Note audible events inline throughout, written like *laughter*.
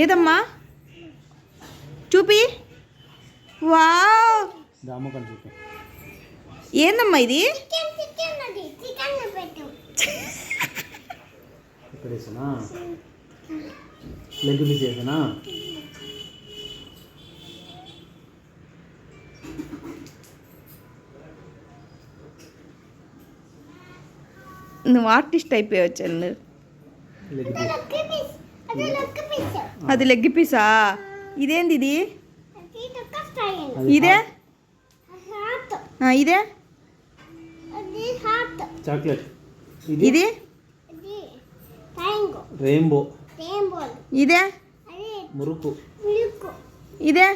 ఏదమ్మా? చూపి. వావ్. ఏందమ్మా ఇది? లెగ్ పీస్ వేసానా? నువ్వు ఆర్టిస్ట్ అయిపోయావు చెల్లు అది లొక్క పీస్ అది లెగ్ పీసా ఇదేంది ఇది? ఇదే? ఇదే? చాక్లెట్. ఇది? రెయిన్బో. ఇదే? మురుకు. ఇదే?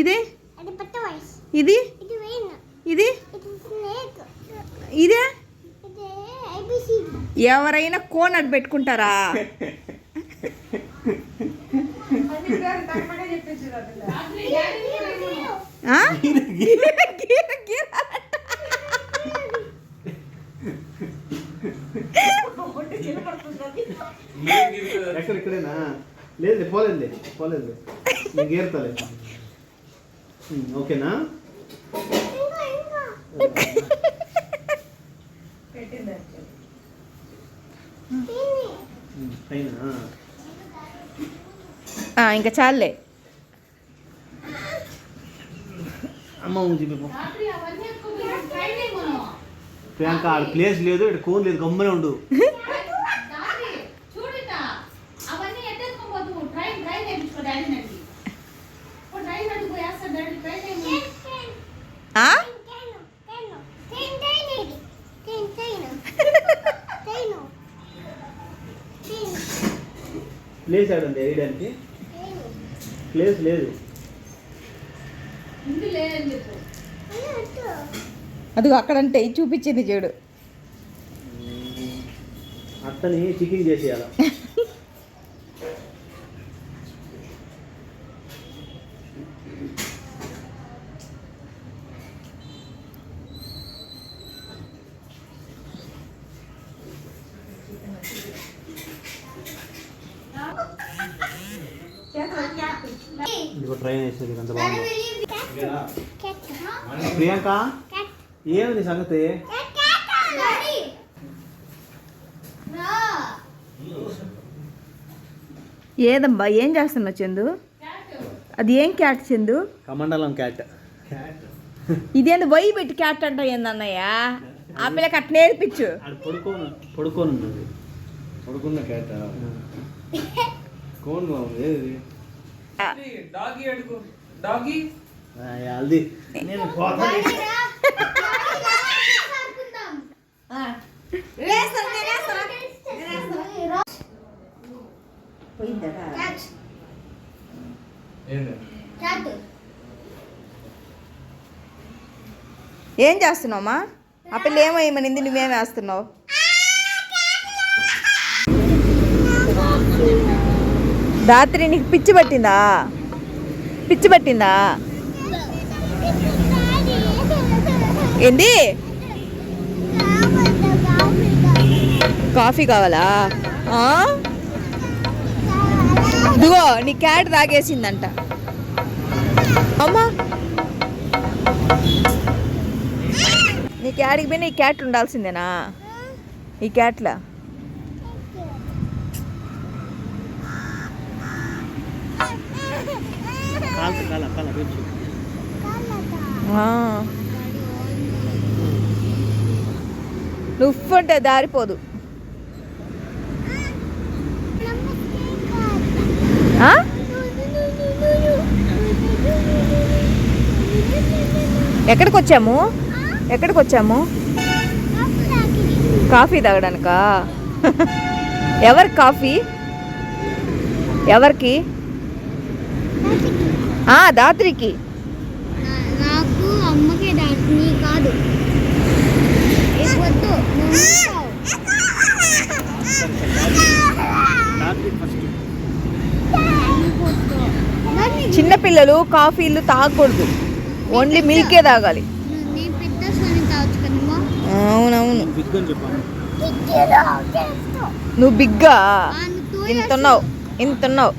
ఇది? ఇది? ఇది ఇది? ఎవరైనా కోన్ అడ్డు పెట్టుకుంటారా. ఎక్కడ ఇక్కడేనా లేదు పోలేదు పోలేదు నేను గీరుతాలే. *laughs* ఓకేనా? ఇంకా ఆ, ఇంకా చాలే అమ్మ ప్రియాంక ఆడ ప్లేస్ లేదు ఇక్కడ కోన్ లేదు గమ్మనే ఉండు. ప్లేస్ ఆడండి వేయడానికి teno. ప్లేస్ లేదు చెప్పు అయ్యో, అటు. అక్కడంటే చూపించింది చూడు అత్తని చికెన్ చేసేయాల ఇదిగో ట్రైన్ వేసేది అంత బాగుంది. ప్రియాంక? Cat. ఏమి నీ సంగతి. ఏదమ్మా ఏం చేస్తున్నావు చందు? అది ఏం క్యాట్ చందు? కమండలం క్యాట్ ఇదేంది వై పెట్టి క్యాట్ అంట ఏందన్నయ్య ఆ పిల్లకి అట్లా నేర్పించు. అది పడుకోను పడుకోను పడుకున్న కేట కోన్ బాగుంది ఏది? ఏం చేస్తున్నావమ్మా ఆ పిల్ల ఏమో ఏమనింది నువ్వేం వేస్తున్నావు? రాత్రి నీకు పిచ్చి పట్టిందా? పిచ్చి పట్టిందా? ఏంది? కాఫీ కావాలా? ఇదిగో నీ క్యాట్ తాగేసిందంట. అమ్మా! నీ క్యాట్కి పోయినా ఈ క్యాట్లు ఉండాల్సిందేనా? ఈ క్యాట్లా కాలు కాల కాల పెంచు ఆ. నువ్వు అంటే దారిపోదు. ఆ? ఎక్కడికి వచ్చాము ఎక్కడికి వచ్చాము కాఫీ తాగడానికా? ఎవరికి కాఫీ? ఎవరికి? దాత్రికి. నాకు అమ్మకి కాదు. ఏ వద్దు నువ్వు ఉంటావు. రాత్రి ఫస్ట్ నీకు వద్దు. దాన్ని చిన్నపిల్లలు కాఫీలు తాగకూడదు ఓన్లీ మిల్కే తాగాలి అవునవును. నువ్వు బిగ్గా? ఇంత ఉన్నావు. ఇంత ఉన్నావు.